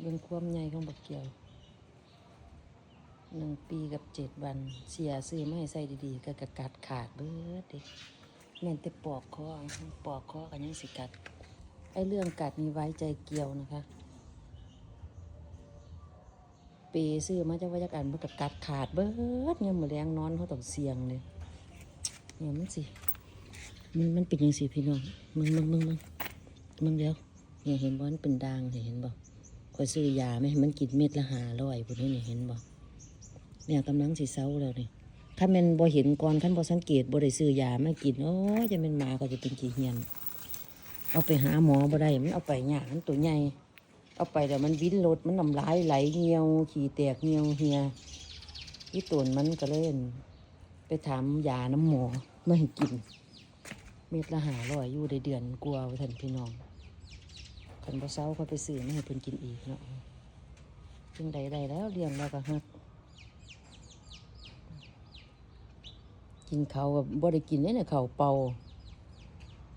เรื่องความใหญ่ของบักเกียวหนึ่งปีกับเจ็ดวัน เสียซื้อไม่ใส่ดีๆ ก็กระกัดขาดเบิดเด็กแม่นแต่ปอกคอปอกคอกันยังสิกัด ไอ้เรื่องกัดมีไว้ใจเกี่ยวนะคะเปซื้อมาจะว่าจากอันมันก็กัดขาดเบิดเนี่ยมือแรงนอนเขาต้องเสียงเลยเนี่ยมันสิมันมันเป็นยังสิพี่น้องมึงมึงมึงมึงมึงเดี๋ยว เนี่ยเห็นบ่มันเป็นด่างเห็นบ่คอยซื้อยาไหมมันกินเม็ดละหาร้อยพวกนี้เนี่ยเห็นบ่เนี่ยกำลังสิเซาแล้วนี่ถ้าแมันบ่เห็นก่อนขั้นบ่สังเกตบ่ได้ซื้อยามากินโอ้ยจะเป็นหมาก็จะเป็นขี้เหียน เอาไปหาหมอบ่ได้มันเอาไปหยามันตัวใหญ่เอาไปแต่มันวิ้นรถมันน้ำลายไหลเหี่ยว ขี่แตกเหี่ยวเหียที่ตวนมันก็เล่น ไปถามยาน้ำหมอไม่ให้กิน เม็ดละหาร้อยอยู่ได้เดือนกลัวท่านพี่น้อง คันบ่เศร้าก็ไปซื้อไม่ให้เพิ่นกินอีกเนาะจึงใดใดแล้วเลี้ยงแล้วก็ฮักกินเขาวกับบ่ได้กินเลยเนี่ยเขาวเป่า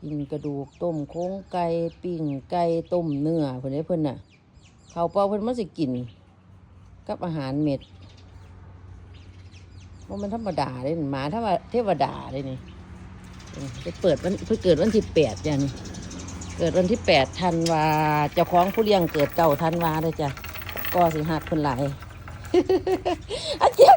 กินกระดูกต้มโค้งไก่ปิ้งไก่ต้มเนื้อเพิ่นได้เพิ่นน่ะเขาวเป่าเพิ่นมันสิกิน กับอาหารเม็ดว่ามันธรรมดาเลยหมาถ้าว่าเทวดาเลยนี่เออไปเปิดวันเพิ่งเกิดวันที่แปดจ้ะนี่ เกิดวันที่แปดธันวาเจ้าของผู้เลี้ยงเกิดเก่าธันวาเลยจ้ะก็สิหักคนหลายอาเกี้ย